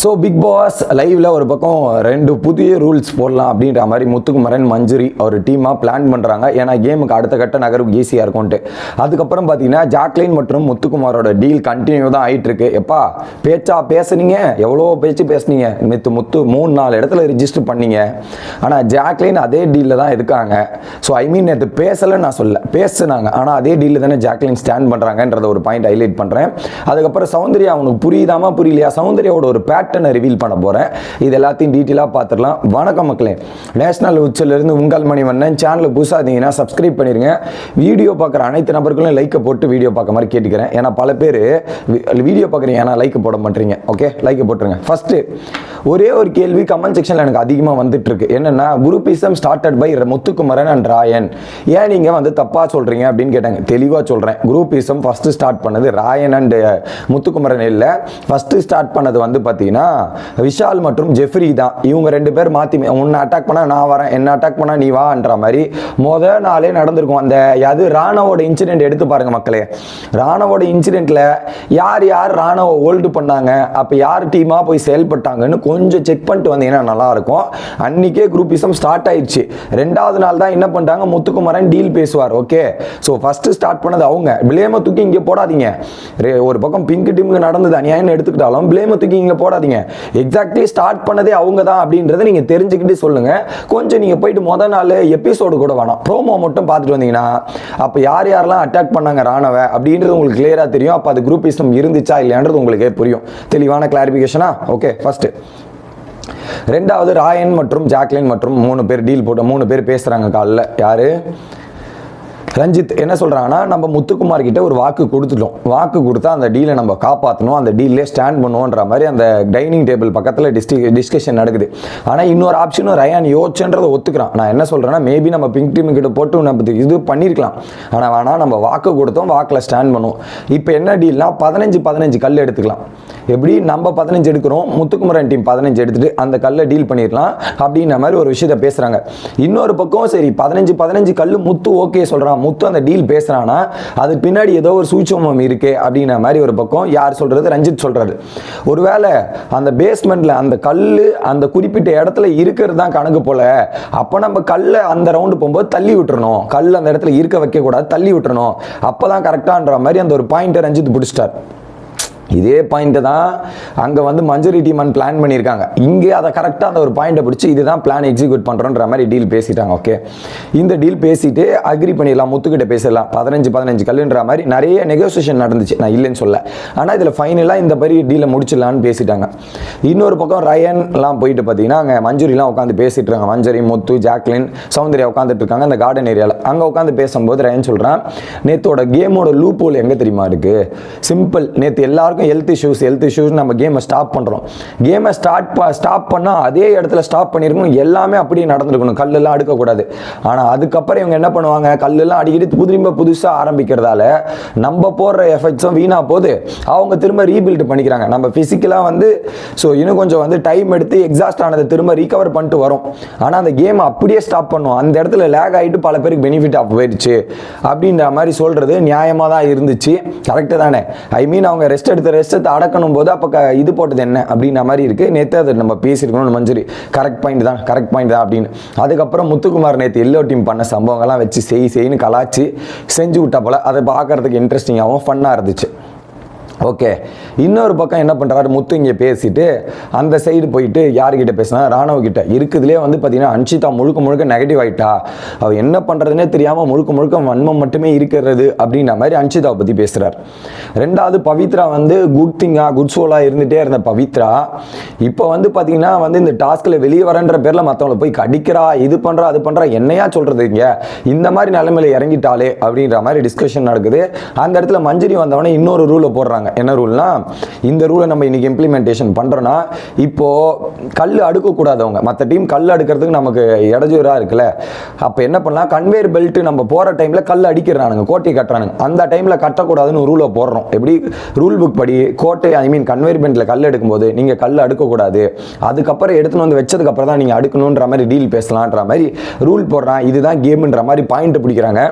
So big pass லைவ்ல ஒரு பக்கம் ரெண்டு புதிய ரூல்ஸ் போடலாம் அப்படின்ற மாதிரி முத்துக்குமரன் மஞ்சுரி ஒரு டீமாக பிளான் பண்ணுறாங்க ஏன்னா கேமுக்கு அடுத்த கட்ட நகரும் ஈஸியாக இருக்கும்ன்ட்டு அதுக்கப்புறம் பார்த்தீங்கன்னா ஜாக்லின் மற்றும் முத்துக்குமாரோட டீல் கண்டினியூ தான் ஆயிட்டு இருக்கு எப்பா பேச்சா பேசுனீங்க? எவ்வளோ பேச்சு பேசுனீங்க. மித்து முத்து மூணு நாலு இடத்துல ரிஜிஸ்டர் பண்ணீங்க. ஆனால் ஜாக்லின் அதே டீலில் தான் இருக்காங்க. ஸோ ஐ மீன் நேற்று பேசலைன்னு நான் சொல்ல பேசுனாங்க. ஆனால் அதே டீலில் தானே ஜாக்லின் ஸ்டாண்ட் பண்ணுறாங்கன்றத ஒரு பாயிண்ட் ஹைலைட் பண்ணுறேன் அதுக்கப்புறம் சௌந்தர்யா அவனுக்கு புரியுதாமா புரியலையா? சௌந்தர்யாவோட ஒரு பேட்டர்னை ரிவீல் பண்ண போகிறேன் இது எல்லாத்தையும் டீட்டெயிலாக பார்த்துடலாம் வணக்கம் மக்களே. நேஷனல் உச்சிலிருந்து உங்கள் மணி வண்ணன் சேனலில் புதுசாக இருந்தீங்கன்னா சப்ஸ்கிரைப் பண்ணிடுங்க வீடியோ பார்க்குற அனைத்து நபர்களும் லைக்கை போட்டு வீடியோ பார்க்க மாதிரி கேட்டுக்கிறேன். ஏன்னா பல பேர் வீடியோ பார்க்குறீங்க. ஏன்னா லைக் போட மாட்டீங்க. ஓகே லைக்கை போட்டுருங்க. ஃபஸ்ட்டு ஒரே ஒரு கேள்வி கமெண்ட் செக்ஷனில் எனக்கு அதிகமாக வந்துட்டுருக்கு. என்னென்னா என்னன்னா groupism started by Muthukumaran and Rayan. ஏன் நீங்கள் வந்து தப்பாக சொல்கிறீங்க அப்படின்னு கேட்டாங்க. தெளிவாக சொல்கிறேன் குரூப்பிசம் ஃபஸ்ட்டு ஸ்டார்ட் பண்ணது ராயன் அண்ட் முத்துக்குமரன் இல்லை. ஃபஸ்ட்டு ஸ்டார்ட் பண்ணது வந்து பார்த்தீங்கன்னா விஷால் மற்றும் ஜெஃப்ரி தான். இவங்க ரெண்டு பேர் மாற்றி உன்னை அட்டாக் பண்ணால் நான் வரேன் என்ன அட்டாக் பண்ணால் நீ வான்ற மாதிரி முதல் நாளே நடந்திருக்கும். அந்த அது ராணவோட இன்சிடென்ட் எடுத்து பாருங்க மக்களே. ராணவோட இன்சிடென்ட்டில் யார் யார் ராணவ ஹோல்டு பண்ணாங்க அப்போ யார் டீமாக போய் செயல்பட்டாங்கன்னு கொஞ்சம் செக் பண்ணிட்டு வந்தீங்கன்னா நல்லாயிருக்கும். அன்றைக்கே குரூப்பிசம் ஸ்டார்ட் ஆயிடுச்சு. ரெண்டாவது நாள் தான் என்ன பண்ணிட்டாங்க முத்துக்குமரன் டீல் பேசுவார் ஓகே ஸோ ஃபஸ்ட்டு ஸ்டார்ட் பண்ணது அவங்க. பிளேமை தூக்கி இங்கே போடாதீங்க. ஒரு பக்கம் பிங்க் டீமுக்கு நடந்தது அநியாயம்னு எடுத்துக்கிட்டாலும் பிளேமை தூக்கி இங்கே போடாதீங்க. எக்ஸாக்ட்லி ஸ்டார்ட் பண்ணதே அவங்க தான் அப்படின்றத நீங்கள் தெரிஞ்சுக்கிட்டு சொல்லுங்க. கொஞ்சம் நீங்கள் போயிட்டு மொதல் நாள் எபிசோடு கூட வேணாம். ப்ரோமோ மட்டும் பார்த்துட்டு வந்தீங்கன்னா அப்போ யார் யாரெல்லாம் அட்டாக் பண்ணாங்க ராணவ அப்படின்றது உங்களுக்கு கிளியராக தெரியும். அப்போ அது குரூப்பிசம் இருந்துச்சா இல்லையான்றது உங்களுக்கே புரியும். தெளிவான கிளாரிஃபிகேஷனா ஓகே ஃபர்ஸ்ட் ரெண்டாவது ராயன் மற்றும் ஜாக்லின் மற்றும் மூணு பேர் டீல் போட்டு மூணு பேர் பேசுகிறாங்க காலைல. யார்? ரஞ்சித் என்ன சொல்கிறாங்கன்னா நம்ம முத்துக்குமார் கிட்ட ஒரு வாக்கு கொடுத்துட்டோம். வாக்கு கொடுத்தா அந்த டீலை நம்ம காப்பாற்றணும் அந்த டீல்லே ஸ்டாண்ட் பண்ணுவோன்ற மாதிரி அந்த டைனிங் டேபிள் பக்கத்தில் டிஸ்டி டிஸ்கஷன் நடக்குது. ஆனால் இன்னொரு ஆப்ஷனும் ரயான் யோசிச்சுன்றதை ஒத்துக்கிறான். நான் என்ன சொல்கிறேன்னா மேபி நம்ம பிங்க் டீம் கிட்ட போட்டு நம்ம இது பண்ணியிருக்கலாம் ஆனால் வேணாம் நம்ம வாக்கு கொடுத்தோம் வாக்கில் ஸ்டாண்ட் பண்ணுவோம். இப்போ என்ன டீல்னா பதினஞ்சு பதினஞ்சு கல் எடுத்துக்கலாம். எப்படி நம்ம பதினஞ்சு எடுக்கிறோம் முத்துக்குமரன் டீம் பதினஞ்சு எடுத்துட்டு அந்த கல்லை டீல் பண்ணிடலாம் அப்படின்ற மாதிரி ஒரு விஷயத்த பேசுறாங்க. இன்னொரு பக்கம் சரி பதினஞ்சு பதினஞ்சு கல் முத்து ஓகே சொல்றான். முத்து அந்த டீல் பேசுகிறான்னா அதுக்கு பின்னாடி ஏதோ ஒரு சூட்சமம் இருக்கு அப்படின்ற மாதிரி ஒரு பக்கம் யார் சொல்றது? ரஞ்சித் சொல்றாரு. ஒருவேளை அந்த பேஸ்மெண்ட்ல அந்த கல் அந்த குறிப்பிட்ட இடத்துல இருக்கிறது தான் கணக்கு போல அப்போ நம்ம கல்லை அந்த ரவுண்டு போகும்போது தள்ளி விட்டுறணும். கல் அந்த இடத்துல இருக்க வைக்க கூடாது தள்ளி விட்டுறணும். அப்பதான் கரெக்டான்ற மாதிரி அந்த ஒரு பாயிண்ட்டை ரஞ்சித் பிடிச்சிட்டார். இதே பாயிண்ட்டை தான் அங்கே வந்து மஞ்சரி டீமன் பிளான் பண்ணியிருக்காங்க. இங்கே அதை கரெக்டாக அந்த ஒரு பாயிண்ட்டை பிடிச்சி இதுதான் பிளான் எக்ஸிக்யூட் பண்ணுறோன்ற மாதிரி டீல் பேசிட்டாங்க ஓகே இந்த டீல் பேசிட்டு அக்ரி பண்ணிடலாம் முத்துக்கிட்ட பேசிடலாம். பதினஞ்சு பதினஞ்சு கல்லுன்ற மாதிரி நிறைய நெகோசியேஷன் நடந்துச்சு. நான் இல்லைன்னு சொல்ல. ஆனால் இதில் ஃபைனலாக இந்த மாதிரி டீலை முடிச்சிடலான்னு பேசிட்டாங்க. இன்னொரு பக்கம் ரயன்லாம் போயிட்டு பார்த்தீங்கன்னா அங்கே மஞ்சுரிலாம் உட்காந்து பேசிட்டு இருக்காங்க. மஞ்சரி முத்து ஜாக்லின் சௌந்தர்யா உட்காந்துட்டு இருக்காங்க அந்த கார்டன் ஏரியாவில் அங்கே உட்காந்து பேசும்போது ரயன் சொல்கிறான் நேத்தோட கேமோட லூப் ஹோல் எங்கே தெரியுமா இருக்குது சிம்பிள் நேற்று எல்லாருக்கும் ஹெல்த் இஷ்யூஸ் ஹெல்த் இஷ்யூஸ் நம்ம கேமை ஸ்டாப் பண்ணுறோம் கேமை ஸ்டார்ட் ஸ்டாப் பண்ணால் அதே இடத்துல ஸ்டாப் பண்ணியிருக்கணும் எல்லாமே அப்படியே நடந்திருக்கணும். கல்லெல்லாம் அடுக்கக்கூடாது. ஆனால் அதுக்கப்புறம் இவங்க என்ன பண்ணுவாங்க? கல்லெல்லாம் அடிக்கடி திரும்ப புதுசாக ஆரம்பிக்கிறதால நம்ம போடுற எஃபெக்ட்ஸும் வீணாக போகுது அவங்க திரும்ப ரீபில்ட் பண்ணிக்கிறாங்க. நம்ம ஃபிசிக்கலாக வந்து ஸோ இன்னும் கொஞ்சம் வந்து டைம் எடுத்து எக்ஸாஸ்ட் ஆனதை திரும்ப ரீகவர் பண்ணிட்டு வரும். ஆனால் அந்த கேம் அப்படியே ஸ்டாப் பண்ணும். அந்த இடத்துல லேக் ஆகிட்டு பல பேருக்கு பெனிஃபிட் ஆஃப் போயிடுச்சு. அப்படின்ற மாதிரி சொல்கிறது நியாயமாக தான் இருந்துச்சு. கரெக்டு தானே? ஐ மீன் அவங்க ரெஸ்ட் எடுத்து ரெஸ்ட்டை அடக்கணும் போது அப்போ இது போட்டது என்ன அப்படின்ற மாதிரி இருக்குது நேற்று அதை நம்ம பேசியிருக்கணும் மஞ்சரி. கரெக்ட் பாயிண்ட் தான் கரெக்ட் பாயிண்ட் தான் அப்படின்னு. அதுக்கப்புறம் முத்துக்குமார் நேற்று எல்லோ டீம் பண்ண சம்பவங்கள்லாம் வச்சு செய் செய்ன்னு கலாச்சு செஞ்சு விட்டா போல அதை பார்க்கறதுக்கு இன்ட்ரெஸ்டிங்காகவும் ஃபன்னாக இருந்துச்சு. ஓகே. இன்னொரு பக்கம் என்ன பண்ணுறாரு முத்து இங்கே பேசிட்டு அந்த சைடு போயிட்டு யார்கிட்ட பேசினா? ராணுவக்கிட்ட இருக்குதுலேயே வந்து பார்த்தீங்கன்னா அன்ஷிதா முழுக்க முழுக்க நெகட்டிவ் ஆகிட்டா அவள் என்ன பண்ணுறதுனே தெரியாமல் முழுக்க முழுக்க வன்மம் மட்டுமே இருக்கிறது அப்படின்ற மாதிரி அன்ஷிதாவை பற்றி பேசுகிறார் ரெண்டாவது பவித்ரா வந்து குட் திங்கா குட் சோலாக இருந்துகிட்டே இருந்த பவித்ரா இப்போ வந்து பார்த்தீங்கன்னா வந்து இந்த டாஸ்கில் வெளியே வரன்ற பேரில் மற்றவங்களை போய் கடிக்கிறா இது பண்ணுறா அது பண்ணுறா என்னையா சொல்கிறது இங்கே? இந்த மாதிரி நிலைமையில் இறங்கிட்டாலே அப்படின்ற மாதிரி டிஸ்கஷன் நடக்குது. அந்த இடத்துல மஞ்சரி வந்தவொடனே இன்னொரு ரூலை போடுறாங்க. என்ன ரூல்னா இந்த ரூலை நம்ம இன்னைக்கு இம்ப்ளிமெண்டேஷன் பண்ணுறோன்னா இப்போது கல் அடுக்கக்கூடாதவங்க மற்ற டீம் கல் அடுக்கிறதுக்கு நமக்கு இடஜூராக இருக்குல்ல. அப்போ என்ன பண்ணலாம் கன்வேர் பெல்ட் நம்ம போகிற டைமில் கல் அடிக்கிறானுங்க கோட்டை கட்டுறானுங்க. அந்த டைமில் கட்டக்கூடாதுன்னு ரூலை போடுறோம். எப்படி? ரூல் புக் படி கோட்டை ஐ மீன் கன்வேர் பெல்ட்டில் கல் எடுக்கும்போது நீங்கள் கல் அடுக்கக்கூடாது. அதுக்கப்புறம் எடுத்துன்னு வந்து வச்சதுக்கப்புறம் தான் நீங்கள் அடுக்கணுன்ற மாதிரி டீல் பேசலான்ற மாதிரி ரூல் போடுறான். இதுதான் கேம்ன்ற மாதிரி பாயிண்ட் பிடிக்கிறாங்க.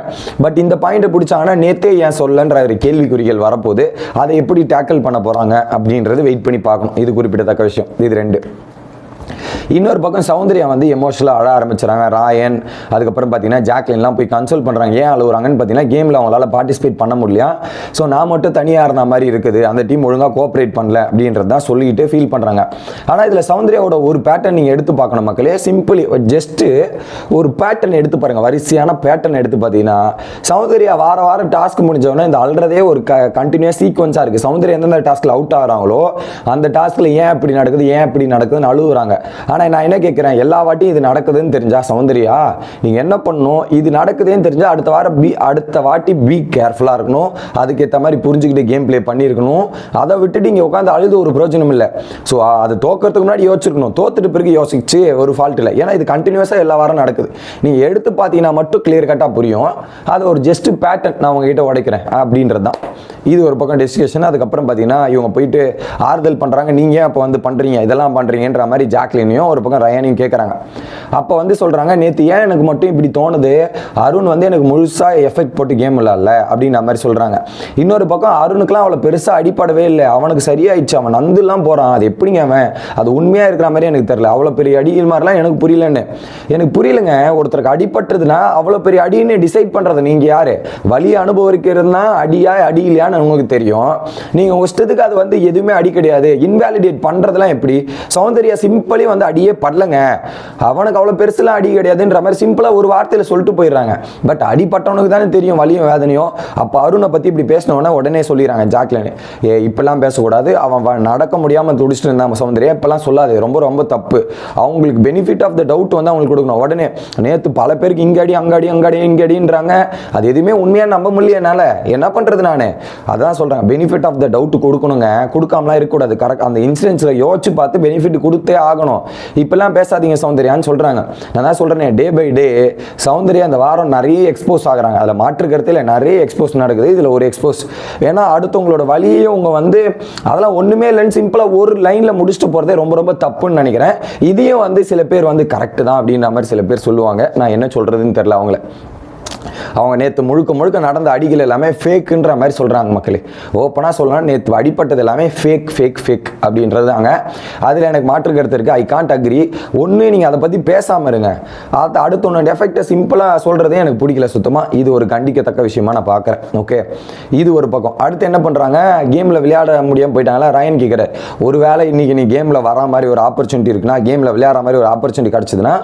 பட் இந்த பாயிண்ட் பிடிச்சாங்கன்னா நேத்தே ஏன் சொல்லன்ற ஒரு கேள்விக்குறிகள் வரப்போகுது. அதை எப்படி டேக்கிள் பண்ண போகிறாங்க அப்படின்றது வெயிட் பண்ணி பார்க்கணும். இது குறிப்பிடத்தக்க விஷயம். இது ரெண்டு. இன்னொரு பக்கம் சௌந்தர்யா வந்து எமோஷனலாக அழ ஆரம்பிச்சுறாங்க. ராயன் அதுக்கப்புறம் பார்த்தீங்கன்னா ஜாக்லின்லாம் போய் கன்சோல் பண்ணுறாங்க ஏன் அழுகுறாங்கன்னு பார்த்தீங்கன்னா கேமில் அவங்களால பார்ட்டிசிபேட் பண்ண முடியல. ஸோ நான் மட்டும் தனியாக இருந்த மாதிரி இருக்குது. அந்த டீம் ஒழுங்காக கோஆப்ரேட் பண்ணல அப்படின்றது தான் சொல்லிக்கிட்டு ஃபீல் பண்ணுறாங்க ஆனால் இதில் சௌந்தர்யாவோட ஒரு பேட்டர்ன் நீங்கள் எடுத்து பார்க்கணும் மக்களே. சிம்பிளி ஜஸ்ட்டு ஒரு பேட்டர்ன் எடுத்து பாருங்கள் வரிசையான பேட்டர்ன் எடுத்து பார்த்தீங்கன்னா சௌந்தர்யா வார வாரம் டாஸ்க் முடிஞ்சவொடனே இந்த அல்றதே ஒரு க கண்டினியூஸ் சீக்வன்ஸாக இருக்குது சௌந்தர்யா எந்தெந்த டாஸ்க்கில் அவுட் ஆகிறாங்களோ அந்த டாஸ்க்கில் ஏன் இப்படி நடக்குது ஏன் இப்படி நடக்குதுன்னு அழுகுறாங்க ஆனால் நான் என்ன கேட்குறேன் எல்லா வாட்டியும் இது நடக்குதுன்னு தெரிஞ்சா சௌந்தர்யா நீங்கள் என்ன பண்ணணும்? இது நடக்குதுன்னு தெரிஞ்சா அடுத்த வாரம் பி அடுத்த வாட்டி பி கேர்ஃபுல்லாக இருக்கணும். அதுக்கேற்ற மாதிரி புரிஞ்சுக்கிட்டு கேம் ப்ளே பண்ணியிருக்கணும். அதை விட்டுட்டு இங்கே உட்காந்து அழுது ஒரு பிரயோஜனம் இல்லை. ஸோ அதை தோக்கிறதுக்கு முன்னாடி யோசிச்சிருக்கணும். தோத்துட்டு பிறகு யோசிச்சு ஒரு ஃபால்ட் இல்லை. ஏன்னா இது கண்டினியூஸாக எல்லா வாரம் நடக்குது. நீங்கள் எடுத்து பார்த்தீங்கன்னா மட்டும் கிளியர் கட்டாக புரியும். அது ஒரு ஜஸ்ட் பேட்டர்ன் நான் உங்ககிட்ட உடைக்கிறேன். அப்படின்றது தான் இது ஒரு பக்கம் டிஸ்கஷன் அதுக்கப்புறம் பார்த்தீங்கன்னா இவங்க போயிட்டு ஆறுதல் பண்ணுறாங்க நீங்கள் அப்போ வந்து பண்ணுறீங்க இதெல்லாம் பண்ணுறீங்கன்ற மாதிரி ஜாக்லினையும் ஒரு பக்கம் ரயானையும் கேட்குறாங்க அப்போ வந்து சொல்கிறாங்க நேற்று ஏன் எனக்கு மட்டும் இப்படி தோணுது? அருண் வந்து எனக்கு முழுசாக எஃபெக்ட் போட்டு கேம் விளாட்ல அப்படின்ற மாதிரி சொல்கிறாங்க இன்னொரு பக்கம் அருணுக்குலாம் அவ்வளோ பெருசாக அடிப்படவே இல்லை. அவனுக்கு சரியாயிடுச்சு. அவன் நந்துலாம் போகிறான் அது எப்படிங்க அவன்? அது உண்மையாக இருக்கிற மாதிரி எனக்கு தெரியல. அவ்வளோ பெரிய அடிகள் மாதிரிலாம் எனக்கு புரியலன்னு. எனக்கு புரியலங்க. ஒருத்தருக்கு அடிபட்டுறதுனா அவ்வளோ பெரிய அடின்னு டிசைட் பண்ணுறது நீங்கள் யார்? வலி அனுபவிக்கிறதுனா அடியா அடியிலையான்னு உங்களுக்கு தெரியும். நீங்கள் உங்கள் இஷ்டத்துக்கு அது வந்து எதுவுமே அடி கிடையாது. இன்வேலிடேட் பண்ணுறதுலாம் எப்படி? சௌந்தர்யா சிம்பிளி வந்து அடியே படலங்க. அவனுக்கு அவ்வளோ பெருசுலாம் அடி கிடையாதுன்ற மாதிரி சிம்பிளாக ஒரு வார்த்தையில் சொல்லிட்டு போயிடுறாங்க. பட் அடிப்பட்டவனுக்கு தானே தெரியும் வலியும் வேதனையும். அப்போ அருணை பற்றி இப்படி பேசினவொடனே உடனே சொல்லிடுறாங்க ஜாக்லின். ஏ இப்பெல்லாம் பேசக்கூடாது. அவன் வ- நடக்க முடியாமல் துடிச்சிட்டு இருந்தான் சௌந்தர்யா. இப்பெல்லாம் சொல்லாது. ரொம்ப ரொம்ப தப்பு. அவங்களுக்கு பெனிஃபிட் ஆஃப் த டவுட் வந்து அவங்களுக்கு கொடுக்கணும். உடனே நேற்று பல பேருக்கு இங்காடி அங்காடி அங்காடி இங்கடின்றாங்க அது எதுவுமே உண்மையாக நம்ப முடியல என்னால். என்ன பண்ணுறது நான்? அதான் சொல்கிறேன் பெனிஃபிட் ஆஃப் த டவுட் கொடுக்கணுங்க. கொடுக்காமலாம் இருக்கக்கூடாது. கரெக்ட் அந்த இன்சூரன்ஸில் யோசிச்சு பார்த்து பெனிஃபிட் கொடுத்தே ஆகணும். இப்பெல்லாம் பேசாதீங்க சௌந்தர்யான்னு சொல்கிறாங்க நான் தான் சொல்கிறேன் டே பை டே சௌந்தர்யா அந்த வாரம் நிறைய எக்ஸ்போஸ் ஆகிறாங்க. அதில் மாற்று நிறைய எக்ஸ்போஸ் நடக்குது. இதில் ஒரு எக்ஸ்போஸ் ஏன்னா அடுத்தவங்களோட வழியையும் அவங்க வந்து அதெல்லாம் ஒன்றுமே இல்லைன்னு சிம்பிளாக ஒரு லைனில் முடிச்சுட்டு போகிறதே ரொம்ப ரொம்ப தப்புன்னு நினைக்கிறேன். இதையும் வந்து சில பேர் வந்து கரெக்டு தான் அப்படின்ற மாதிரி சில பேர் சொல்லுவாங்க. நான் என்ன சொல்கிறதுன்னு தெரில அவங்கள. அவங்க நேற்று முழுக்க முழுக்க நடந்த அடிகள் எல்லாமே ஃபேக்குன்ற மாதிரி சொல்கிறாங்க மக்களே. ஓப்பனாக சொல்லலாம் நேற்று அடிப்பட்டது எல்லாமே ஃபேக் ஃபேக் ஃபேக் அப்படின்றது தாங்க. அதில் எனக்கு மாற்று கருத்து இருக்குது ஐ காண்ட் அக்ரி ஒன்று நீங்கள் அதை பற்றி பேசாமல் இருங்க. அது அடுத்த ஒன்று எஃபெக்டை சிம்பிளாக சொல்கிறதே எனக்கு பிடிக்கல சுத்தமாக இது ஒரு கண்டிக்கத்தக்க விஷயமா நான் பார்க்குறேன். ஓகே இது ஒரு பக்கம். அடுத்து என்ன பண்ணுறாங்க கேமில் விளையாட முடியாமல் போயிட்டாங்களா? ரயன் கேட்குறாரு ஒருவேளை இன்னைக்கு நீ கேமில் வரா மாதிரி ஒரு ஆப்பர்ச்சுனிட்டி இருக்குன்னா கேமில் விளையாடுற மாதிரி ஒரு ஆப்பர்ச்சுனிட்டி கிடச்சிதுன்னா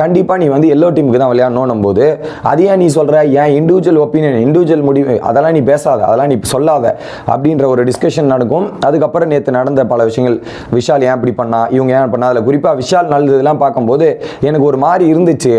கண்டிப்பாக நீ வந்து எல்லோ டீமுக்கு தான் விளையாடணும் போது அதையே நீ சொல் சொல்கிற ஏன் இண்டிவிஜுவல் ஒப்பீனியன் இண்டிவிஜுவல் முடிவு அதெல்லாம் நீ பேசாத அதெல்லாம் நீ சொல்லாத அப்படின்ற ஒரு டிஸ்கஷன் நடக்கும். அதுக்கப்புறம் நேற்று நடந்த பல விஷயங்கள். விஷால் ஏன் இப்படி பண்ணா? இவங்க ஏன் பண்ணா? அதில் குறிப்பாக விஷால் நல்லதெல்லாம் பார்க்கும்போது எனக்கு ஒரு மாதிரி இருந்துச்சு.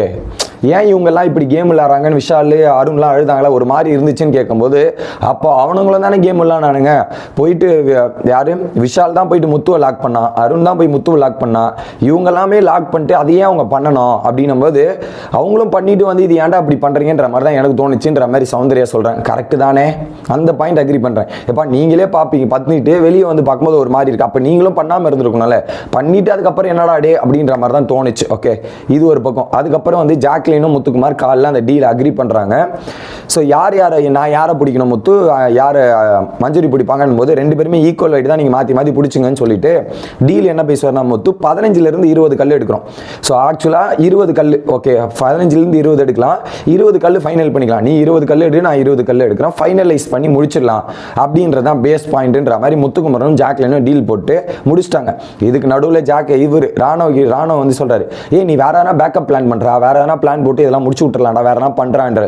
ஏன் இவங்கெல்லாம் இப்படி கேம் விளாட்றாங்கன்னு விஷால் அருண்லாம் அழுதாங்களா? ஒரு மாதிரி இருந்துச்சுன்னு கேட்கும்போது அப்போ அவனுங்களும் தானே கேம் விளாட்னானுங்க போயிட்டு வி- யாரு? விஷால் தான் போயிட்டு முத்துவை லாக் பண்ணான். அருண் தான் போய் முத்துவை லாக் பண்ணான். இவங்க எல்லாமே லாக் பண்ணிட்டு அதையே அவங்க பண்ணணும் அப்படின்னும் போது அவங்களும் பண்ணிட்டு வந்து இது ஏன்டா அப்படி பண்ணுறீங்கன்ற மாதிரி தான் எனக்கு தோணுச்சுன்ற மாதிரி சௌந்தர்யா சொல்கிறேன் கரெக்டு தானே? அந்த பாயிண்ட் அக்ரி பண்ணுறேன் எப்பா நீங்களே பார்ப்பீங்க பண்ணிட்டு வெளியே வந்து பார்க்கும்போது ஒரு மாதிரி இருக்கு. அப்போ நீங்களும் பண்ணாமல் இருந்திருக்கணும்ல. பண்ணிட்டு அதுக்கப்புறம் என்னடா டே அப்படின்ற மாதிரி தான் தோணுச்சு. ஓகே இது ஒரு பக்கம். அதுக்கப்புறம் வந்து ஜாக்லினும் முத்துக்குமார் காலில் அந்த டீல் அக்ரி பண்ணுறாங்க ஸோ யார் யாரை நான் யாரை பிடிக்கணும் முத்து? யாரை மஞ்சுரி பிடிப்பாங்கன்னு போது ரெண்டு பேருமே ஈக்குவல் வைட் தான் நீங்கள் மாற்றி மாற்றி பிடிச்சிங்கன்னு சொல்லிட்டு டீல் என்ன பேசுவார்னா முத்து பதினஞ்சுலேருந்து இருபது கல் எடுக்கிறோம். ஸோ ஆக்சுவலாக இருபது கல் ஓகே பதினஞ்சுலேருந்து இருபது எடுக்கலாம். இருபது கல் ஃபைனல் பண்ணிக்கலாம். நீ இருபது கல் எடு நான் இருபது கல் எடுக்கிறேன். ஃபைனலைஸ் பண்ணி முடிச்சிடலாம். அப்படின்றதான் பேஸ் பாயிண்ட்ன்ற மாதிரி முத்துக்குமரனும் ஜாக்லினும் டீல் போட்டு முடிச்சிட்டாங்க. இதுக்கு நடுவில் ஜாக் இவர் ராணவ ராணவ வந்து சொல்கிறாரு ஏ நீ வேற எதனா பேக்கப் பிளான் பண்ணுறா வேற எதனா பிளான் போட்டு இதெல்லாம் முடிச்சு விட்டுறலாம்டா வேற எதனா பண்ணுறான்ற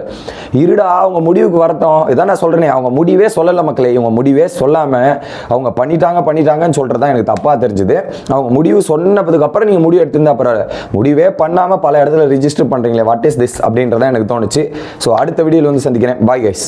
இருடா அவங்க முடிவுக்கு வரட்டும். இதான் நான் சொல்கிறேனே அவங்க முடிவே சொல்லலை மக்களே. இவங்க முடிவே சொல்லாமல் அவங்க பண்ணிட்டாங்க பண்ணிட்டாங்கன்னு சொல்கிறது தான் எனக்கு தப்பாக தெரிஞ்சுது. அவங்க முடிவு சொன்னதுக்கப்புறம் நீங்கள் முடிவு எடுத்திருந்தா பரவாயில்ல. முடிவே பண்ணாமல் பல இடத்துல ரிஜிஸ்டர் பண்ணுறீங்களே வாட் இஸ் திஸ் அப்படின்றதான் எனக்கு தோணுச்சு. ஸோ அடுத்த வீடியோவில் வந்து சந்திக்கிறேன். Bye guys